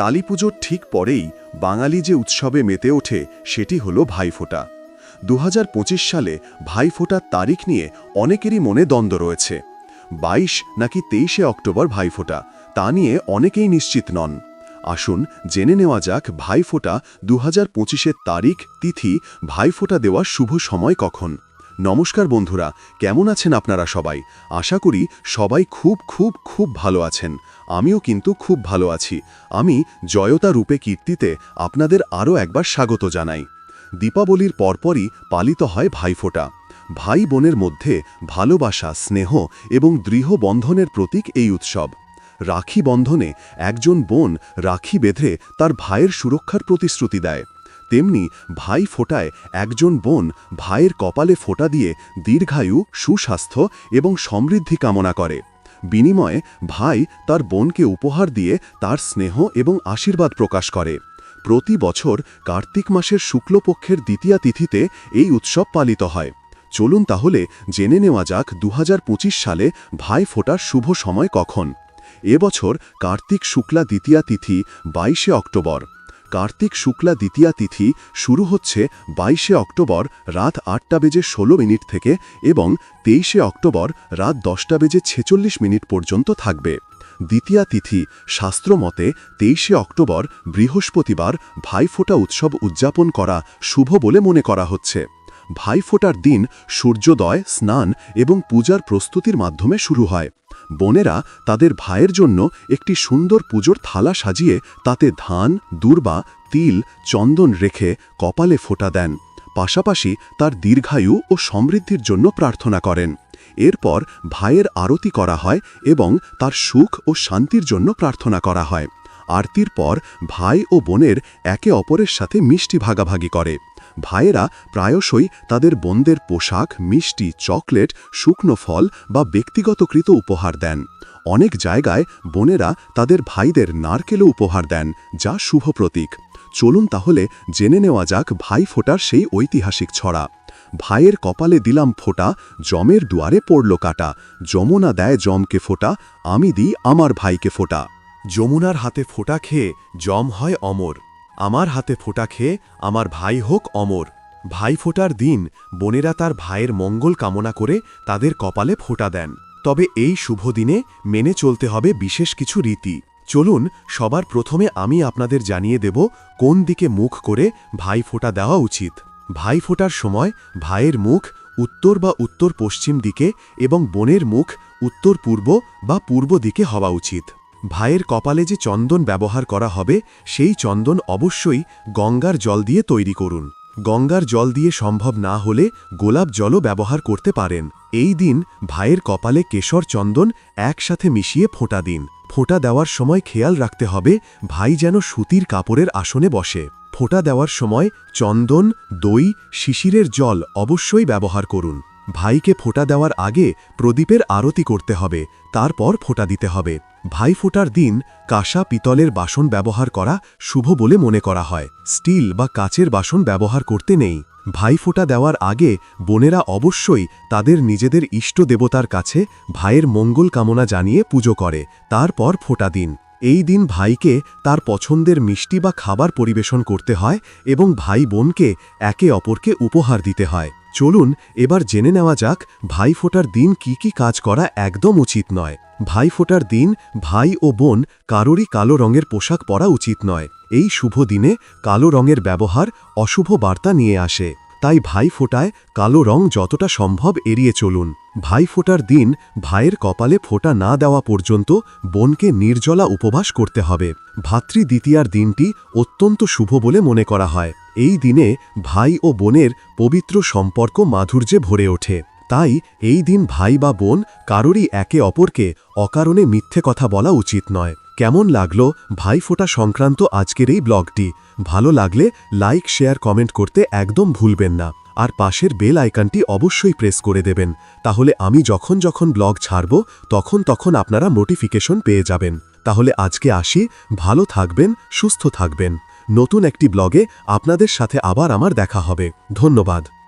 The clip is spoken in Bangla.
কালী পুজোর ঠিক পরেই বাঙালি যে উৎসবে মেতে ওঠে, সেটি হল ভাইফোঁটা। দু হাজার পঁচিশ সালে ভাইফোঁটার তারিখ নিয়ে অনেকেরই মনে দ্বন্দ্ব রয়েছে। বাইশ নাকি তেইশে অক্টোবর ভাইফোঁটা, তা নিয়ে অনেকেই নিশ্চিত নন। আসুন জেনে নেওয়া যাক ভাইফোঁটা দু হাজার তারিখ, তিথি, ভাইফোঁটা দেওয়ার শুভ সময় কখন। নমস্কার বন্ধুরা, কেমন আছেন আপনারা সবাই? আশা করি সবাই খুব খুব খুব ভালো আছেন। আমিও কিন্তু খুব ভালো আছি। আমি জয়তা রূপে কীর্তিতে আপনাদের আরও একবার স্বাগত জানাই। দীপাবলির পরপরই পালিত হয় ভাইফোঁটা। ভাই বোনের মধ্যে ভালোবাসা, স্নেহ এবং দৃঢ় বন্ধনের প্রতীক এই উৎসব। রাখি বন্ধনে একজন বোন রাখি বেঁধে তার ভাইয়ের সুরক্ষার প্রতিশ্রুতি দেয়। তেমনি ভাই ফোটায় একজন বোন ভাইয়ের কপালে ফোঁটা দিয়ে দীর্ঘায়ু, সুস্বাস্থ্য এবং সমৃদ্ধি কামনা করে। বিনিময়ে ভাই তার বোনকে উপহার দিয়ে তার স্নেহ এবং আশীর্বাদ প্রকাশ করে। প্রতি বছর কার্তিক মাসের শুক্লপক্ষের দ্বিতীয়া তিথিতে এই উৎসব পালিত হয়। চলুন তাহলে জেনে নেওয়া যাক দু হাজার পঁচিশ সালে ভাই ফোটার শুভ সময় কখন। এবছর কার্তিক শুক্লা দ্বিতীয়া তিথি বাইশে অক্টোবর। কার্তিক শুক্লা দ্বিতীয়া তিথি শুরু হচ্ছে বাইশে অক্টোবর রাত আটটা বেজে ষোলো মিনিট থেকে এবং তেইশে অক্টোবর রাত দশটা বেজে ছেচল্লিশ মিনিট পর্যন্ত থাকবে। দ্বিতীয়া তিথি শাস্ত্রমতে তেইশে অক্টোবর বৃহস্পতিবার ভাইফোঁটা উৎসব উদযাপন করা শুভ বলে মনে করা হচ্ছে। ভাইফোঁটার দিন সূর্যোদয়, স্নান এবং পূজার প্রস্তুতির মাধ্যমে শুরু হয়। বোনেরা তাদের ভাইয়ের জন্য একটি সুন্দর পুজোর থালা সাজিয়ে তাতে ধান, দুর্বা, তিল, চন্দন রেখে কপালে ফোটা দেন। পাশাপাশি তার দীর্ঘায়ু ও সমৃদ্ধির জন্য প্রার্থনা করেন। এরপর ভাইয়ের আরতি করা হয় এবং তার সুখ ও শান্তির জন্য প্রার্থনা করা হয়। আরতির পর ভাই ও বোনের একে অপরের সাথে মিষ্টি ভাগাভাগি করে। ভাইয়েরা প্রায়শই তাদের বোনদের পোশাক, মিষ্টি, চকলেট, শুকনো ফল বা ব্যক্তিগতকৃত উপহার দেন। অনেক জায়গায় বোনেরা তাদের ভাইদের নারকেলও উপহার দেন, যা শুভ প্রতীক। চলুন তাহলে জেনে নেওয়া যাক ভাই ফোটার সেই ঐতিহাসিক ছড়া। ভাইয়ের কপালে দিলাম ফোঁটা, জমের দুয়ারে পড়ল কাটা। যমুনা দেয় জমকে ফোটা, আমি দিই আমার ভাইকে ফোটা। যমুনার হাতে ফোটা খেয়ে জম হয় অমর। আমার হাতে ফোঁটা খেয়ে আমার ভাই হোক অমর। ভাই ফোটার দিন বোনেরা তার ভাইয়ের মঙ্গল কামনা করে তাদের কপালে ফোঁটা দেন। তবে এই শুভ দিনে মেনে চলতে হবে বিশেষ কিছু রীতি। চলুন, সবার প্রথমে আমি আপনাদের জানিয়ে দেব কোন দিকে মুখ করে ভাই ফোঁটা দেওয়া উচিত। ভাই ফোটার সময় ভাইয়ের মুখ উত্তর বা উত্তর পশ্চিম দিকে এবং বোনের মুখ উত্তর পূর্ব বা পূর্ব দিকে হওয়া উচিত। ভাইয়ের কপালে যে চন্দন ব্যবহার করা হবে, সেই চন্দন অবশ্যই গঙ্গার জল দিয়ে তৈরি করুন। গঙ্গার জল দিয়ে সম্ভব না হলে গোলাপ জলও ব্যবহার করতে পারেন। এই দিন ভাইয়ের কপালে কেশর চন্দন একসাথে মিশিয়ে ফোঁটা দিন। ফোঁটা দেওয়ার সময় খেয়াল রাখতে হবে, ভাই যেন সুতির কাপড়ের আসনে বসে। ফোঁটা দেওয়ার সময় চন্দন, দই, শিশিরের জল অবশ্যই ব্যবহার করুন। ভাইকে ফোঁটা দেওয়ার আগে প্রদীপের আরতি করতে হবে, তারপর ফোঁটা দিতে হবে। ভাই ফোঁটার দিন কাঁসা পিতলের বাসন ব্যবহার করা শুভ বলে মনে করা হয়। স্টিল বা কাচের বাসন ব্যবহার করতে নেই। ভাই ফোঁটা দেওয়ার আগে বোনেরা অবশ্যই তাদের নিজেদের ইষ্ট দেবতার কাছে ভাইয়ের মঙ্গল কামনা জানিয়ে পুজো করে, তারপর ফোঁটা দিন। এই দিন ভাইকে তার পছন্দের মিষ্টি বা খাবার পরিবেশন করতে হয় এবং ভাই বোনকে একে অপরকে উপহার দিতে হয়। চলুন, এবার জেনে নেওয়া যাক ভাই ফোটার দিন কি কি কাজ করা একদম উচিত নয়। ভাই ফোটার দিন ভাই ও বোন কারোরই কালো রঙের পোশাক পরা উচিত নয়। এই শুভ দিনে কালো রঙের ব্যবহার অশুভ বার্তা নিয়ে আসে। তাই ভাই ফোটায় কালো রং যতটা সম্ভব এড়িয়ে চলুন। ভাই ফোটার দিন ভাইয়ের কপালে ফোটা না দেওয়া পর্যন্ত বোনকে নির্জলা উপবাস করতে হবে। ভাতৃ দ্বিতীয়ার দিনটি অত্যন্ত শুভ বলে মনে করা হয়। এই দিনে ভাই ও বোনের পবিত্র সম্পর্ক মাধুর্যে ভরে ওঠে। তাই এই দিন ভাই বা বোন কারোরই একে অপরকে অকারণে মিথ্যে কথা বলা উচিত নয়। কেমন লাগল ভাইফোঁটা সংক্রান্ত আজকের এই ব্লগটি? ভালো লাগলে লাইক, শেয়ার, কমেন্ট করতে একদম ভুলবেন না। আর পাশের বেল আইকনটি অবশ্যই প্রেস করে দেবেন। তাহলে আমি যখন যখন ব্লগ ছাড়ব, তখন তখন আপনারা নোটিফিকেশন পেয়ে যাবেন। তাহলে আজকে আসি, ভালো থাকবেন, সুস্থ থাকবেন। নতুন একটি ব্লগে আপনাদের সাথে আবার আমার দেখা হবে। ধন্যবাদ।